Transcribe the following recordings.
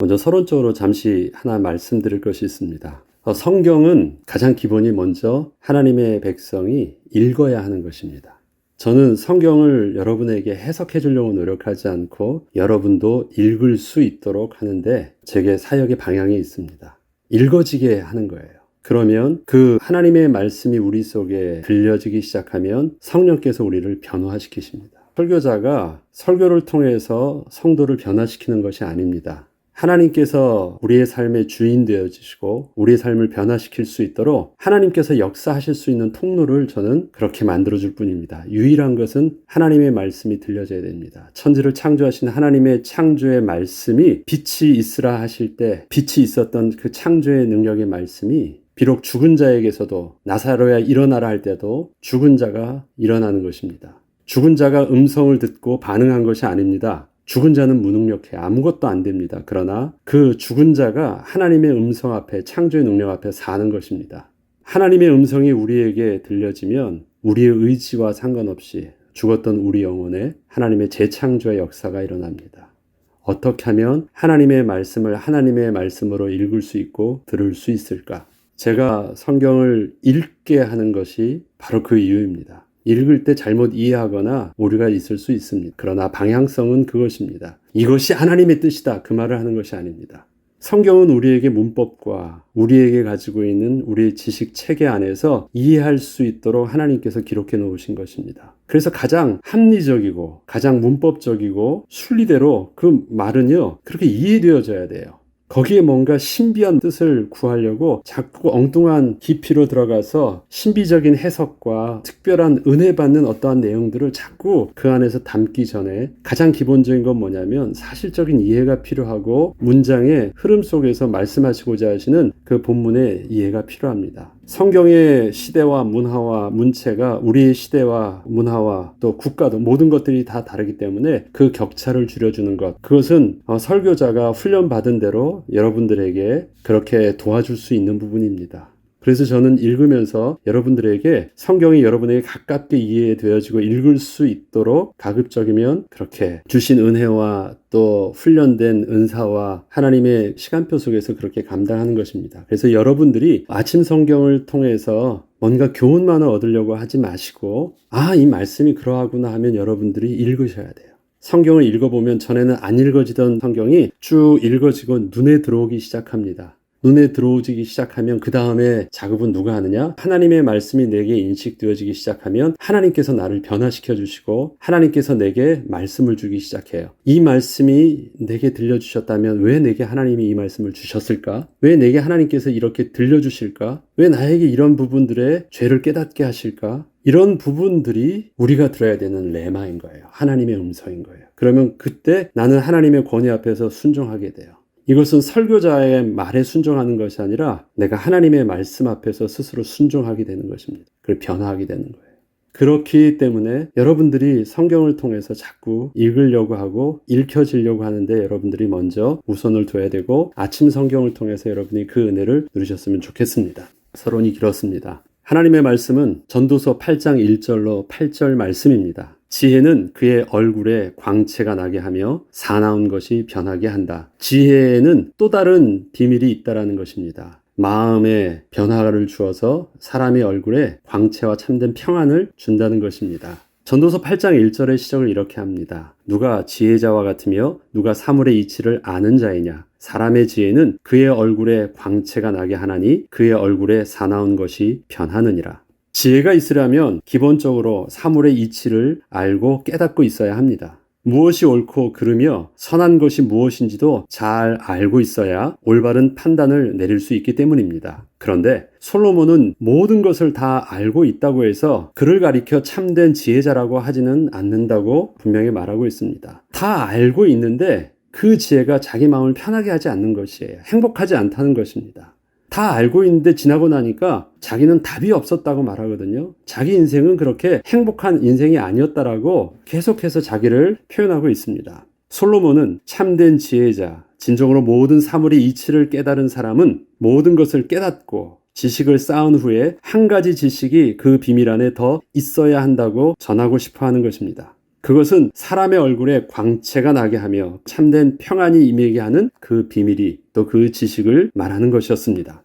먼저 서론적으로 잠시 하나 말씀드릴 것이 있습니다. 어, 성경은 가장 기본이 먼저 하나님의 백성이 읽어야 하는 것입니다. 저는 성경을 여러분에게 해석해 주려고 노력하지 않고 여러분도 읽을 수 있도록 하는데 제게 사역의 방향이 있습니다. 읽어지게 하는 거예요. 그러면 그 하나님의 말씀이 우리 속에 들려지기 시작하면 성령께서 우리를 변화시키십니다. 설교자가 설교를 통해서 성도를 변화시키는 것이 아닙니다. 하나님께서 우리의 삶의 주인 되어 주시고 우리의 삶을 변화시킬 수 있도록 하나님께서 역사하실 수 있는 통로를 저는 그렇게 만들어 줄 뿐입니다. 유일한 것은 하나님의 말씀이 들려져야 됩니다. 천지를 창조하신 하나님의 창조의 말씀이 빛이 있으라 하실 때 빛이 있었던 그 창조의 능력의 말씀이 비록 죽은 자에게서도 나사로야 일어나라 할 때도 죽은 자가 일어나는 것입니다. 죽은 자가 음성을 듣고 반응한 것이 아닙니다. 죽은 자는 무능력해 아무것도 안 됩니다. 그러나 그 죽은 자가 하나님의 음성 앞에 창조의 능력 앞에 사는 것입니다. 하나님의 음성이 우리에게 들려지면 우리의 의지와 상관없이 죽었던 우리 영혼에 하나님의 재창조의 역사가 일어납니다. 어떻게 하면 하나님의 말씀을 하나님의 말씀으로 읽을 수 있고 들을 수 있을까? 제가 성경을 읽게 하는 것이 바로 그 이유입니다. 읽을 때 잘못 이해하거나 오류가 있을 수 있습니다. 그러나 방향성은 그것입니다. 이것이 하나님의 뜻이다. 그 말을 하는 것이 아닙니다. 성경은 우리에게 문법과 우리에게 가지고 있는 우리의 지식 체계 안에서 이해할 수 있도록 하나님께서 기록해 놓으신 것입니다. 그래서 가장 합리적이고 가장 문법적이고 순리대로 그 말은요, 그렇게 이해되어져야 돼요. 거기에 뭔가 신비한 뜻을 구하려고 자꾸 엉뚱한 깊이로 들어가서 신비적인 해석과 특별한 은혜 받는 어떠한 내용들을 자꾸 그 안에서 담기 전에 가장 기본적인 건 뭐냐면 사실적인 이해가 필요하고 문장의 흐름 속에서 말씀하시고자 하시는 그 본문의 이해가 필요합니다. 성경의 시대와 문화와 문체가 우리의 시대와 문화와 또 국가도 모든 것들이 다 다르기 때문에 그 격차를 줄여주는 것. 그것은 어, 설교자가 훈련받은 대로 여러분들에게 그렇게 도와줄 수 있는 부분입니다. 그래서 저는 읽으면서 여러분들에게 성경이 여러분에게 가깝게 이해되어지고 읽을 수 있도록 가급적이면 그렇게 주신 은혜와 또 훈련된 은사와 하나님의 시간표 속에서 그렇게 감당하는 것입니다. 그래서 여러분들이 아침 성경을 통해서 뭔가 교훈만을 얻으려고 하지 마시고 아, 이 말씀이 그러하구나 하면 여러분들이 읽으셔야 돼요. 성경을 읽어보면 전에는 안 읽어지던 성경이 쭉 읽어지고 눈에 들어오기 시작합니다. 눈에 들어오기 시작하면 그 다음에 작업은 누가 하느냐? 하나님의 말씀이 내게 인식되어지기 시작하면 하나님께서 나를 변화시켜 주시고 하나님께서 내게 말씀을 주기 시작해요. 이 말씀이 내게 들려주셨다면 왜 내게 하나님이 이 말씀을 주셨을까? 왜 내게 하나님께서 이렇게 들려주실까? 왜 나에게 이런 부분들의 죄를 깨닫게 하실까? 이런 부분들이 우리가 들어야 되는 레마인 거예요. 하나님의 음성인 거예요. 그러면 그때 나는 하나님의 권위 앞에서 순종하게 돼요. 이것은 설교자의 말에 순종하는 것이 아니라 내가 하나님의 말씀 앞에서 스스로 순종하게 되는 것입니다. 그리고 변화하게 되는 거예요. 그렇기 때문에 여러분들이 성경을 통해서 자꾸 읽으려고 하고 읽혀지려고 하는데 여러분들이 먼저 우선을 둬야 되고 아침 성경을 통해서 여러분이 그 은혜를 누리셨으면 좋겠습니다. 서론이 길었습니다. 하나님의 말씀은 전도서 8장 1절로 8절 말씀입니다. 지혜는 그의 얼굴에 광채가 나게 하며 사나운 것이 변하게 한다. 지혜에는 또 다른 비밀이 있다라는 것입니다. 마음에 변화를 주어서 사람의 얼굴에 광채와 참된 평안을 준다는 것입니다. 전도서 8장 1절의 시작을 이렇게 합니다. 누가 지혜자와 같으며 누가 사물의 이치를 아는 자이냐? 사람의 지혜는 그의 얼굴에 광채가 나게 하나니 그의 얼굴에 사나운 것이 변하느니라. 지혜가 있으려면 기본적으로 사물의 이치를 알고 깨닫고 있어야 합니다. 무엇이 옳고 그르며 선한 것이 무엇인지도 잘 알고 있어야 올바른 판단을 내릴 수 있기 때문입니다. 그런데 솔로몬은 모든 것을 다 알고 있다고 해서 그를 가리켜 참된 지혜자라고 하지는 않는다고 분명히 말하고 있습니다. 다 알고 있는데 그 지혜가 자기 마음을 편하게 하지 않는 것이에요. 행복하지 않다는 것입니다. 다 알고 있는데 지나고 나니까 자기는 답이 없었다고 말하거든요. 자기 인생은 그렇게 행복한 인생이 아니었다라고 계속해서 자기를 표현하고 있습니다. 솔로몬은 참된 지혜자, 진정으로 모든 사물의 이치를 깨달은 사람은 모든 것을 깨닫고 지식을 쌓은 후에 한 가지 지식이 그 비밀 안에 더 있어야 한다고 전하고 싶어 하는 것입니다. 그것은 사람의 얼굴에 광채가 나게 하며 참된 평안이 임하게 하는 그 비밀이 또 그 지식을 말하는 것이었습니다.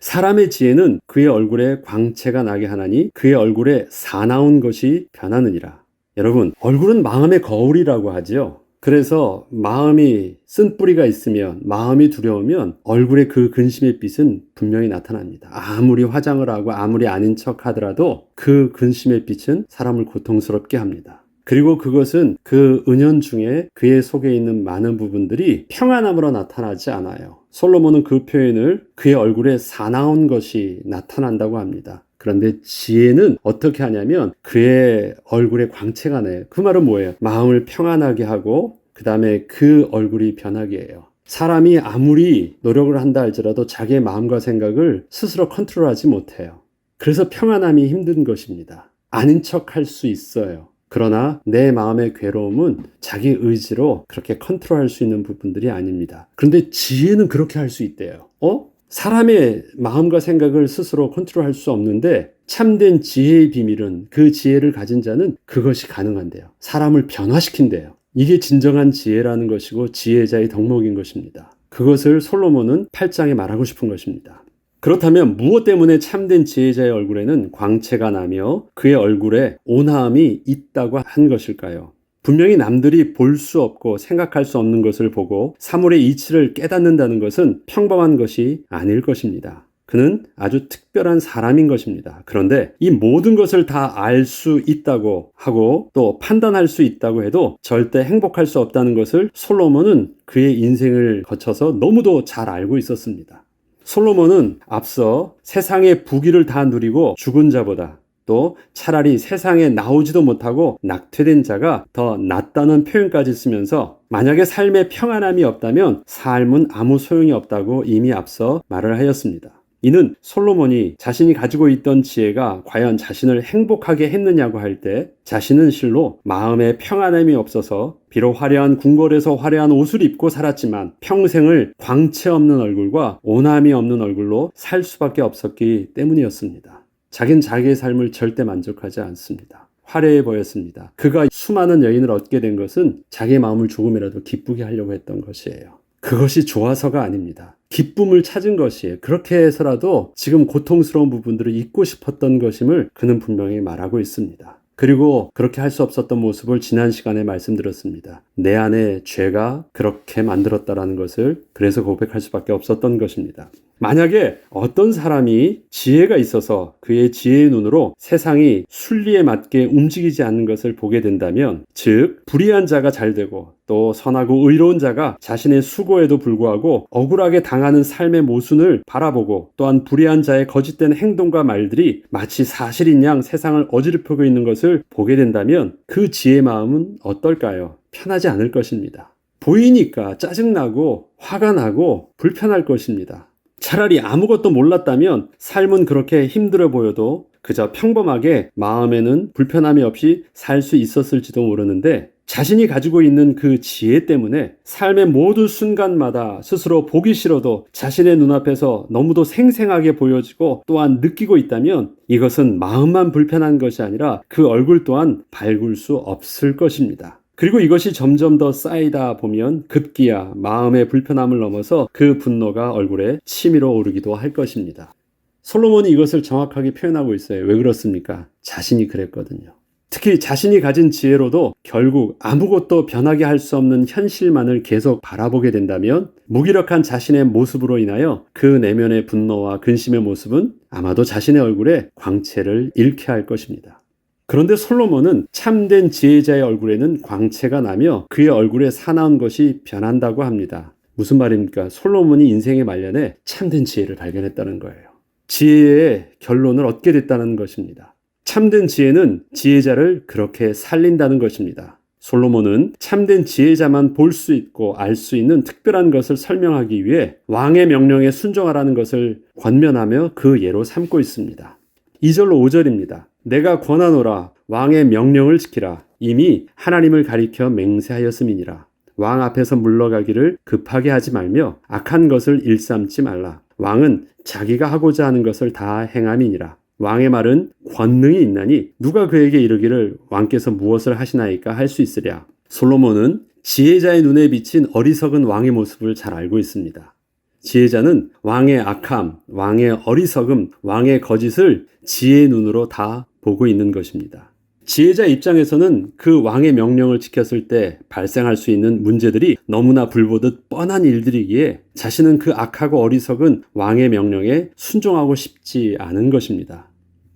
사람의 지혜는 그의 얼굴에 광채가 나게 하나니 그의 얼굴에 사나운 것이 변하느니라. 여러분, 얼굴은 마음의 거울이라고 하지요. 그래서 마음이 쓴 뿌리가 있으면 마음이 두려우면 얼굴에 그 근심의 빛은 분명히 나타납니다. 아무리 화장을 하고 아무리 아닌 척 하더라도 그 근심의 빛은 사람을 고통스럽게 합니다. 그리고 그것은 그 은연 중에 그의 속에 있는 많은 부분들이 평안함으로 나타나지 않아요. 솔로몬은 그 표현을 그의 얼굴에 사나운 것이 나타난다고 합니다. 그런데 지혜는 어떻게 하냐면 그의 얼굴에 광채가 나요. 그 말은 뭐예요? 마음을 평안하게 하고 그 다음에 그 얼굴이 변하게 해요. 사람이 아무리 노력을 한다 할지라도 자기의 마음과 생각을 스스로 컨트롤하지 못해요. 그래서 평안함이 힘든 것입니다. 아닌 척 할 수 있어요. 그러나 내 마음의 괴로움은 자기 의지로 그렇게 컨트롤할 수 있는 부분들이 아닙니다. 그런데 지혜는 그렇게 할 수 있대요. 어? 사람의 마음과 생각을 스스로 컨트롤할 수 없는데 참된 지혜의 비밀은 그 지혜를 가진 자는 그것이 가능한데요. 사람을 변화시킨대요. 이게 진정한 지혜라는 것이고 지혜자의 덕목인 것입니다. 그것을 솔로몬은 8장에 말하고 싶은 것입니다. 그렇다면 무엇 때문에 참된 지혜자의 얼굴에는 광채가 나며 그의 얼굴에 온화함이 있다고 한 것일까요? 분명히 남들이 볼 수 없고 생각할 수 없는 것을 보고 사물의 이치를 깨닫는다는 것은 평범한 것이 아닐 것입니다. 그는 아주 특별한 사람인 것입니다. 그런데 이 모든 것을 다 알 수 있다고 하고 또 판단할 수 있다고 해도 절대 행복할 수 없다는 것을 솔로몬은 그의 인생을 거쳐서 너무도 잘 알고 있었습니다. 솔로몬은 앞서 세상의 부귀를 다 누리고 죽은 자보다 또 차라리 세상에 나오지도 못하고 낙퇴된 자가 더 낫다는 표현까지 쓰면서 만약에 삶에 평안함이 없다면 삶은 아무 소용이 없다고 이미 앞서 말을 하였습니다. 이는 솔로몬이 자신이 가지고 있던 지혜가 과연 자신을 행복하게 했느냐고 할 때 자신은 실로 마음에 평안함이 없어서 비록 화려한 궁궐에서 화려한 옷을 입고 살았지만 평생을 광채 없는 얼굴과 온함이 없는 얼굴로 살 수밖에 없었기 때문이었습니다. 자긴 자기의 삶을 절대 만족하지 않습니다. 화려해 보였습니다. 그가 수많은 여인을 얻게 된 것은 자기의 마음을 조금이라도 기쁘게 하려고 했던 것이에요. 그것이 좋아서가 아닙니다. 기쁨을 찾은 것이에요. 그렇게 해서라도 지금 고통스러운 부분들을 잊고 싶었던 것임을 그는 분명히 말하고 있습니다. 그리고 그렇게 할 수 없었던 모습을 지난 시간에 말씀드렸습니다. 내 안에 죄가 그렇게 만들었다라는 것을 그래서 고백할 수밖에 없었던 것입니다. 만약에 어떤 사람이 지혜가 있어서 그의 지혜의 눈으로 세상이 순리에 맞게 움직이지 않는 것을 보게 된다면, 즉, 불의한 자가 잘 되고 또 선하고 의로운 자가 자신의 수고에도 불구하고 억울하게 당하는 삶의 모순을 바라보고 또한 불의한 자의 거짓된 행동과 말들이 마치 사실인 양 세상을 어지럽히고 있는 것을 보게 된다면 그 지혜의 마음은 어떨까요? 편하지 않을 것입니다. 보이니까 짜증나고 화가 나고 불편할 것입니다. 차라리 아무것도 몰랐다면 삶은 그렇게 힘들어 보여도 그저 평범하게 마음에는 불편함이 없이 살 수 있었을지도 모르는데 자신이 가지고 있는 그 지혜 때문에 삶의 모든 순간마다 스스로 보기 싫어도 자신의 눈앞에서 너무도 생생하게 보여지고 또한 느끼고 있다면 이것은 마음만 불편한 것이 아니라 그 얼굴 또한 밝을 수 없을 것입니다. 그리고 이것이 점점 더 쌓이다 보면 급기야 마음의 불편함을 넘어서 그 분노가 얼굴에 치밀어 오르기도 할 것입니다. 솔로몬이 이것을 정확하게 표현하고 있어요. 왜 그렇습니까? 자신이 그랬거든요. 특히 자신이 가진 지혜로도 결국 아무것도 변하게 할 수 없는 현실만을 계속 바라보게 된다면 무기력한 자신의 모습으로 인하여 그 내면의 분노와 근심의 모습은 아마도 자신의 얼굴에 광채를 잃게 할 것입니다. 그런데 솔로몬은 참된 지혜자의 얼굴에는 광채가 나며 그의 얼굴에 사나운 것이 변한다고 합니다. 무슨 말입니까? 솔로몬이 인생의 말년에 참된 지혜를 발견했다는 거예요. 지혜의 결론을 얻게 됐다는 것입니다. 참된 지혜는 지혜자를 그렇게 살린다는 것입니다. 솔로몬은 참된 지혜자만 볼 수 있고 알 수 있는 특별한 것을 설명하기 위해 왕의 명령에 순종하라는 것을 권면하며 그 예로 삼고 있습니다. 2절로 5절입니다. 내가 권하노라 왕의 명령을 지키라 이미 하나님을 가리켜 맹세하였음이니라 왕 앞에서 물러가기를 급하게 하지 말며 악한 것을 일삼지 말라 왕은 자기가 하고자 하는 것을 다 행함이니라 왕의 말은 권능이 있나니 누가 그에게 이르기를 왕께서 무엇을 하시나이까 할 수 있으랴. 솔로몬은 지혜자의 눈에 비친 어리석은 왕의 모습을 잘 알고 있습니다. 지혜자는 왕의 악함, 왕의 어리석음, 왕의 거짓을 지혜의 눈으로 다 보고 있는 것입니다. 지혜자 입장에서는 그 왕의 명령을 지켰을 때 발생할 수 있는 문제들이 너무나 불보듯 뻔한 일들이기에 자신은 그 악하고 어리석은 왕의 명령에 순종하고 싶지 않은 것입니다.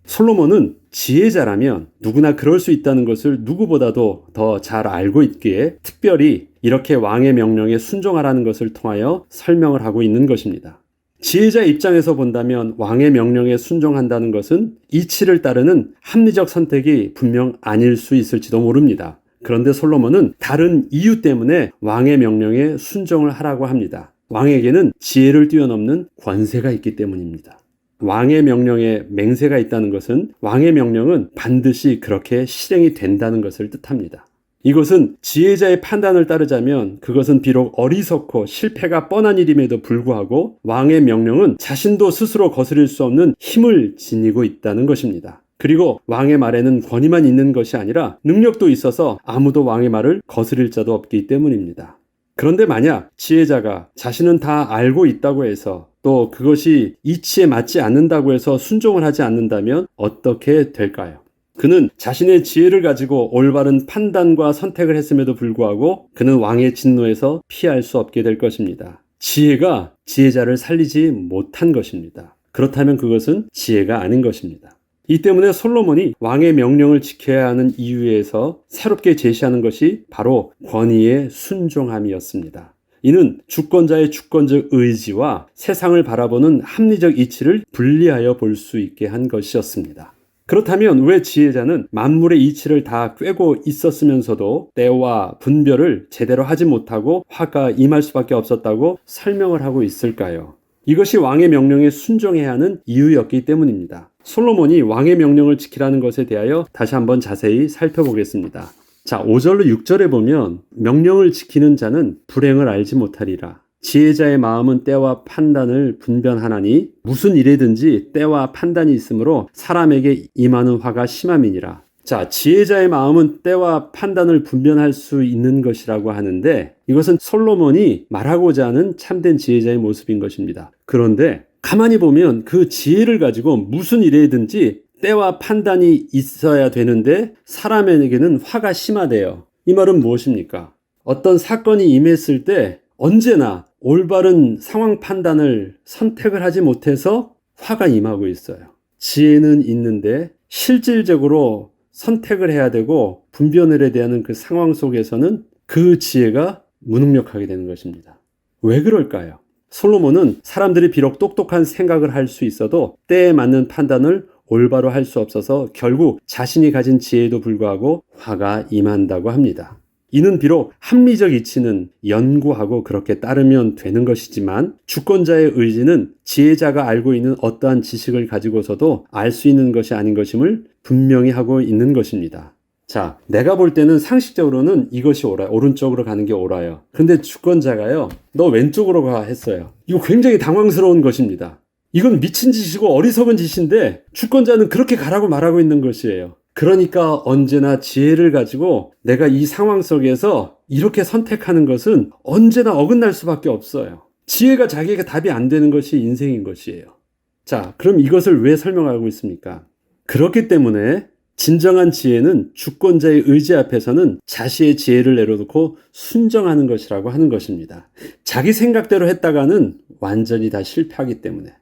솔로몬은 지혜자라면 누구나 그럴 수 있다는 것을 누구보다도 더 잘 알고 있기에 특별히 이렇게 왕의 명령에 순종하라는 것을 통하여 설명을 하고 있는 것입니다. 지혜자 입장에서 본다면 왕의 명령에 순종한다는 것은 이치를 따르는 합리적 선택이 분명 아닐 수 있을지도 모릅니다. 그런데 솔로몬은 다른 이유 때문에 왕의 명령에 순종을 하라고 합니다. 왕에게는 지혜를 뛰어넘는 권세가 있기 때문입니다. 왕의 명령에 맹세가 있다는 것은 왕의 명령은 반드시 그렇게 실행이 된다는 것을 뜻합니다. 이것은 지혜자의 판단을 따르자면 그것은 비록 어리석고 실패가 뻔한 일임에도 불구하고 왕의 명령은 자신도 스스로 거스릴 수 없는 힘을 지니고 있다는 것입니다. 그리고 왕의 말에는 권위만 있는 것이 아니라 능력도 있어서 아무도 왕의 말을 거스릴 자도 없기 때문입니다. 그런데 만약 지혜자가 자신은 다 알고 있다고 해서 또 그것이 이치에 맞지 않는다고 해서 순종을 하지 않는다면 어떻게 될까요? 그는 자신의 지혜를 가지고 올바른 판단과 선택을 했음에도 불구하고 그는 왕의 진노에서 피할 수 없게 될 것입니다. 지혜가 지혜자를 살리지 못한 것입니다. 그렇다면 그것은 지혜가 아닌 것입니다. 이 때문에 솔로몬이 왕의 명령을 지켜야 하는 이유에서 새롭게 제시하는 것이 바로 권위의 순종함이었습니다. 이는 주권자의 주권적 의지와 세상을 바라보는 합리적 이치를 분리하여 볼 수 있게 한 것이었습니다. 그렇다면 왜 지혜자는 만물의 이치를 다 꿰고 있었으면서도 때와 분별을 제대로 하지 못하고 화가 임할 수밖에 없었다고 설명을 하고 있을까요? 이것이 왕의 명령에 순종해야 하는 이유였기 때문입니다. 솔로몬이 왕의 명령을 지키라는 것에 대하여 다시 한번 자세히 살펴보겠습니다. 자, 5절로 6절에 보면 명령을 지키는 자는 불행을 알지 못하리라. 지혜자의 마음은 때와 판단을 분변하나니 무슨 일에든지 때와 판단이 있으므로 사람에게 임하는 화가 심함이니라. 자, 지혜자의 마음은 때와 판단을 분변할 수 있는 것이라고 하는데 이것은 솔로몬이 말하고자 하는 참된 지혜자의 모습인 것입니다. 그런데 가만히 보면 그 지혜를 가지고 무슨 일에든지 때와 판단이 있어야 되는데 사람에게는 화가 심하대요. 이 말은 무엇입니까? 어떤 사건이 임했을 때 언제나 올바른 상황 판단을 선택을 하지 못해서 화가 임하고 있어요. 지혜는 있는데 실질적으로 선택을 해야 되고 분변을 해야 되는 그 상황 속에서는 그 지혜가 무능력하게 되는 것입니다. 왜 그럴까요? 솔로몬은 사람들이 비록 똑똑한 생각을 할 수 있어도 때에 맞는 판단을 올바로 할 수 없어서 결국 자신이 가진 지혜에도 불구하고 화가 임한다고 합니다. 이는 비록 합리적 이치는 연구하고 그렇게 따르면 되는 것이지만 주권자의 의지는 지혜자가 알고 있는 어떠한 지식을 가지고서도 알 수 있는 것이 아닌 것임을 분명히 하고 있는 것입니다. 자, 내가 볼 때는 상식적으로는 이것이 옳아요. 오른쪽으로 가는 게 옳아요. 근데 주권자가요, 너 왼쪽으로 가 했어요. 이거 굉장히 당황스러운 것입니다. 이건 미친 짓이고 어리석은 짓인데 주권자는 그렇게 가라고 말하고 있는 것이에요. 그러니까 언제나 지혜를 가지고 내가 이 상황 속에서 이렇게 선택하는 것은 언제나 어긋날 수밖에 없어요. 지혜가 자기에게 답이 안 되는 것이 인생인 것이에요. 자, 그럼 이것을 왜 설명하고 있습니까? 그렇기 때문에 진정한 지혜는 주권자의 의지 앞에서는 자신의 지혜를 내려놓고 순정하는 것이라고 하는 것입니다. 자기 생각대로 했다가는 완전히 다 실패하기 때문에.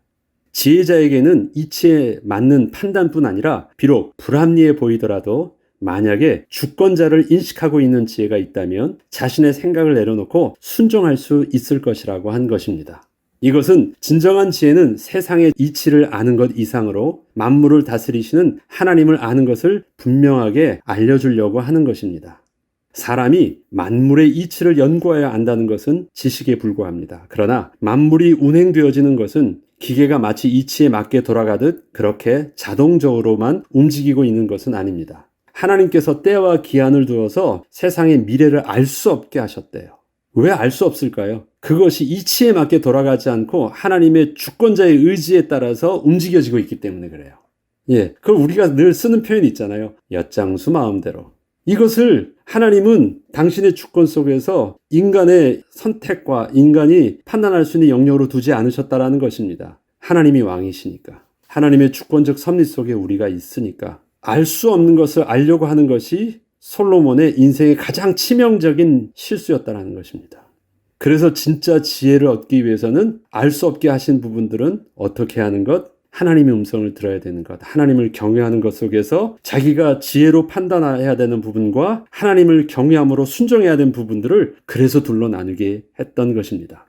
지혜자에게는 이치에 맞는 판단뿐 아니라 비록 불합리해 보이더라도 만약에 주권자를 인식하고 있는 지혜가 있다면 자신의 생각을 내려놓고 순종할 수 있을 것이라고 한 것입니다. 이것은 진정한 지혜는 세상의 이치를 아는 것 이상으로 만물을 다스리시는 하나님을 아는 것을 분명하게 알려주려고 하는 것입니다. 사람이 만물의 이치를 연구하여 안다는 것은 지식에 불과합니다. 그러나 만물이 운행되어지는 것은 기계가 마치 이치에 맞게 돌아가듯 그렇게 자동적으로만 움직이고 있는 것은 아닙니다. 하나님께서 때와 기한을 두어서 세상의 미래를 알 수 없게 하셨대요. 왜 알 수 없을까요? 그것이 이치에 맞게 돌아가지 않고 하나님의 주권자의 의지에 따라서 움직여지고 있기 때문에 그래요. 예, 그걸 우리가 늘 쓰는 표현이 있잖아요. 엿장수 마음대로. 이것을 하나님은 당신의 주권 속에서 인간의 선택과 인간이 판단할 수 있는 영역으로 두지 않으셨다라는 것입니다. 하나님이 왕이시니까. 하나님의 주권적 섭리 속에 우리가 있으니까. 알 수 없는 것을 알려고 하는 것이 솔로몬의 인생의 가장 치명적인 실수였다라는 것입니다. 그래서 진짜 지혜를 얻기 위해서는 알 수 없게 하신 부분들은 어떻게 하는 것? 하나님의 음성을 들어야 되는 것, 하나님을 경외하는 것 속에서 자기가 지혜로 판단해야 되는 부분과 하나님을 경외함으로 순종해야 되는 부분들을 그래서 둘로 나누게 했던 것입니다.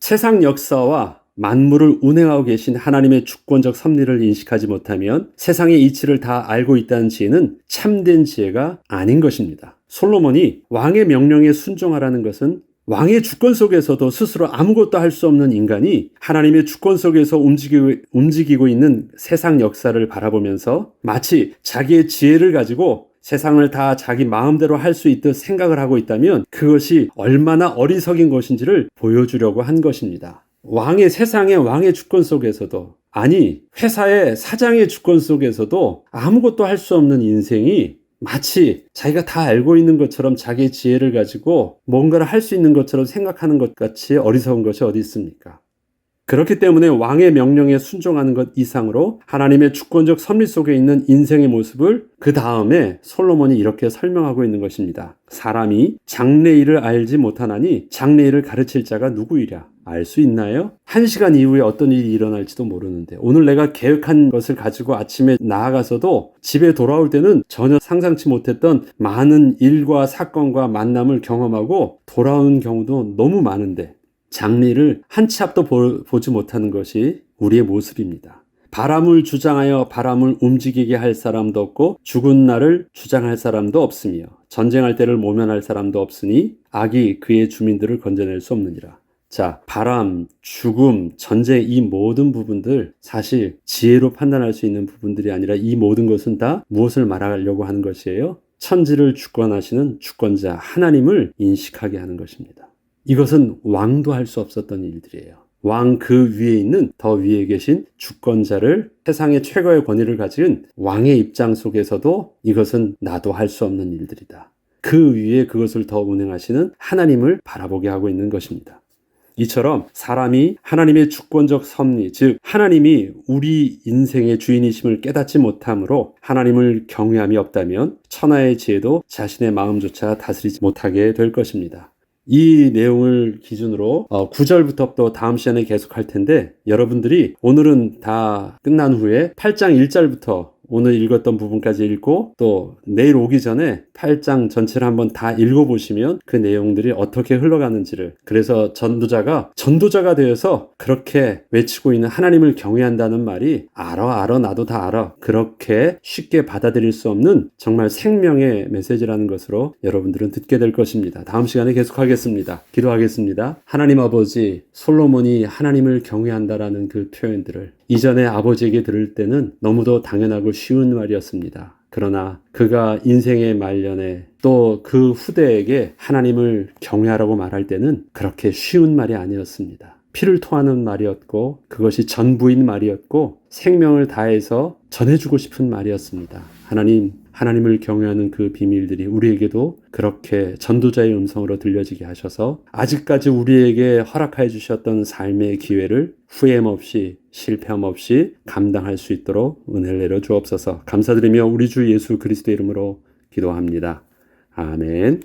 세상 역사와 만물을 운행하고 계신 하나님의 주권적 섭리를 인식하지 못하면 세상의 이치를 다 알고 있다는 지혜는 참된 지혜가 아닌 것입니다. 솔로몬이 왕의 명령에 순종하라는 것은 왕의 주권 속에서도 스스로 아무것도 할 수 없는 인간이 하나님의 주권 속에서 움직이고, 움직이고 있는 세상 역사를 바라보면서 마치 자기의 지혜를 가지고 세상을 다 자기 마음대로 할 수 있듯 생각을 하고 있다면 그것이 얼마나 어리석인 것인지를 보여주려고 한 것입니다. 왕의 세상의 왕의 주권 속에서도 아니 회사의 사장의 주권 속에서도 아무것도 할 수 없는 인생이 마치 자기가 다 알고 있는 것처럼 자기의 지혜를 가지고 뭔가를 할 수 있는 것처럼 생각하는 것 같이 어리석은 것이 어디 있습니까? 그렇기 때문에 왕의 명령에 순종하는 것 이상으로 하나님의 주권적 섭리 속에 있는 인생의 모습을 그 다음에 솔로몬이 이렇게 설명하고 있는 것입니다. 사람이 장래일을 알지 못하나니 장래일을 가르칠 자가 누구이랴? 알 수 있나요? 한 시간 이후에 어떤 일이 일어날지도 모르는데 오늘 내가 계획한 것을 가지고 아침에 나아가서도 집에 돌아올 때는 전혀 상상치 못했던 많은 일과 사건과 만남을 경험하고 돌아오는 경우도 너무 많은데 장래를 한 치 앞도 보, 지 못하는 것이 우리의 모습입니다. 바람을 주장하여 바람을 움직이게 할 사람도 없고 죽은 날을 주장할 사람도 없으며 전쟁할 때를 모면할 사람도 없으니 악이 그의 주민들을 건져낼 수 없느니라. 자, 바람, 죽음, 전쟁 이 모든 부분들 사실 지혜로 판단할 수 있는 부분들이 아니라 이 모든 것은 다 무엇을 말하려고 하는 것이에요? 천지를 주권하시는 주권자 하나님을 인식하게 하는 것입니다. 이것은 왕도 할 수 없었던 일들이에요. 왕 그 위에 있는 더 위에 계신 주권자를 세상의 최고의 권위를 가진 왕의 입장 속에서도 이것은 나도 할 수 없는 일들이다. 그 위에 그것을 더 운행하시는 하나님을 바라보게 하고 있는 것입니다. 이처럼 사람이 하나님의 주권적 섭리, 즉 하나님이 우리 인생의 주인이심을 깨닫지 못함으로 하나님을 경외함이 없다면 천하의 지혜도 자신의 마음조차 다스리지 못하게 될 것입니다. 이 내용을 기준으로 9절부터 또 다음 시간에 계속 할 텐데 여러분들이 오늘은 다 끝난 후에 8장 1절부터 오늘 읽었던 부분까지 읽고 또 내일 오기 전에 8장 전체를 한번 다 읽어보시면 그 내용들이 어떻게 흘러가는지를 그래서 전도자가 전도자가 되어서 그렇게 외치고 있는 하나님을 경외한다는 말이 알아 알아 나도 다 알아 그렇게 쉽게 받아들일 수 없는 정말 생명의 메시지라는 것으로 여러분들은 듣게 될 것입니다. 다음 시간에 계속하겠습니다. 기도하겠습니다. 하나님 아버지 솔로몬이 하나님을 경외한다라는 그 표현들을 이전에 아버지에게 들을 때는 너무도 당연하고 쉬운 말이었습니다. 그러나 그가 인생의 말년에 또 그 후대에게 하나님을 경외하라고 말할 때는 그렇게 쉬운 말이 아니었습니다. 피를 토하는 말이었고 그것이 전부인 말이었고 생명을 다해서 전해주고 싶은 말이었습니다. 하나님, 하나님을 경외하는 그 비밀들이 우리에게도 그렇게 전도자의 음성으로 들려지게 하셔서 아직까지 우리에게 허락해 주셨던 삶의 기회를 후회함 없이 실패함 없이 감당할 수 있도록 은혜를 내려 주옵소서 감사드리며 우리 주 예수 그리스도 이름으로 기도합니다. 아멘.